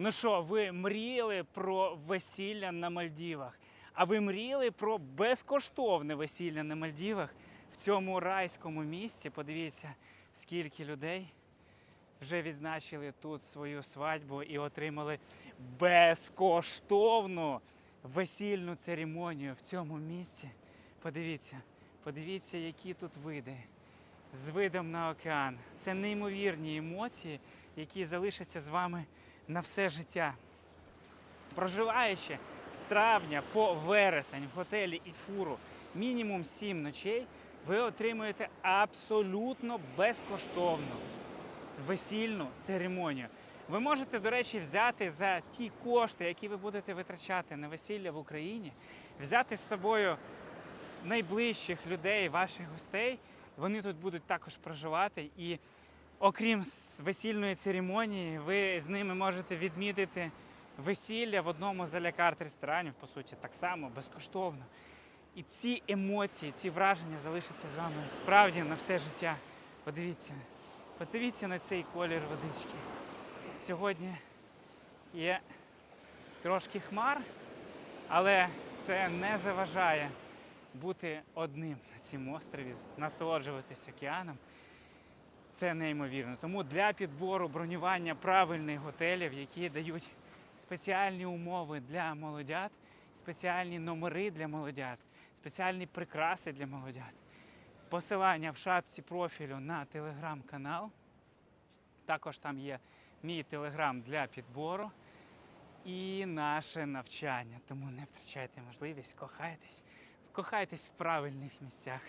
Ну що, ви мріяли про весілля на Мальдівах? А ви мріяли про безкоштовне весілля на Мальдівах в цьому райському місці? Подивіться, скільки людей вже відзначили тут свою свадьбу і отримали безкоштовну весільну церемонію в цьому місці. Подивіться, подивіться, які тут види з видом на океан. Це неймовірні емоції, які залишаться з вами на все життя. Проживаючи з травня по вересень в готелі і фуру мінімум 7 ночей, ви отримуєте абсолютно безкоштовну весільну церемонію. Ви можете, до речі, взяти за ті кошти, які ви будете витрачати на весілля в Україні, взяти з собою найближчих людей, ваших гостей. Вони тут будуть також проживати. І окрім весільної церемонії, ви з ними можете відмітити весілля в одному з алякарт ресторанів, по суті, так само безкоштовно. І ці емоції, ці враження залишаться з вами справді на все життя. Подивіться, подивіться на цей колір водички. Сьогодні є трошки хмар, але це не заважає бути одним на цьому острові, насолоджуватись океаном. Це неймовірно. Тому для підбору бронювання правильних готелів, які дають спеціальні умови для молодят, спеціальні номери для молодят, спеціальні прикраси для молодят. Посилання в шапці профілю на телеграм-канал. Також там є мій телеграм для підбору і наше навчання. Тому не втрачайте можливість, кохайтесь, кохайтесь в правильних місцях.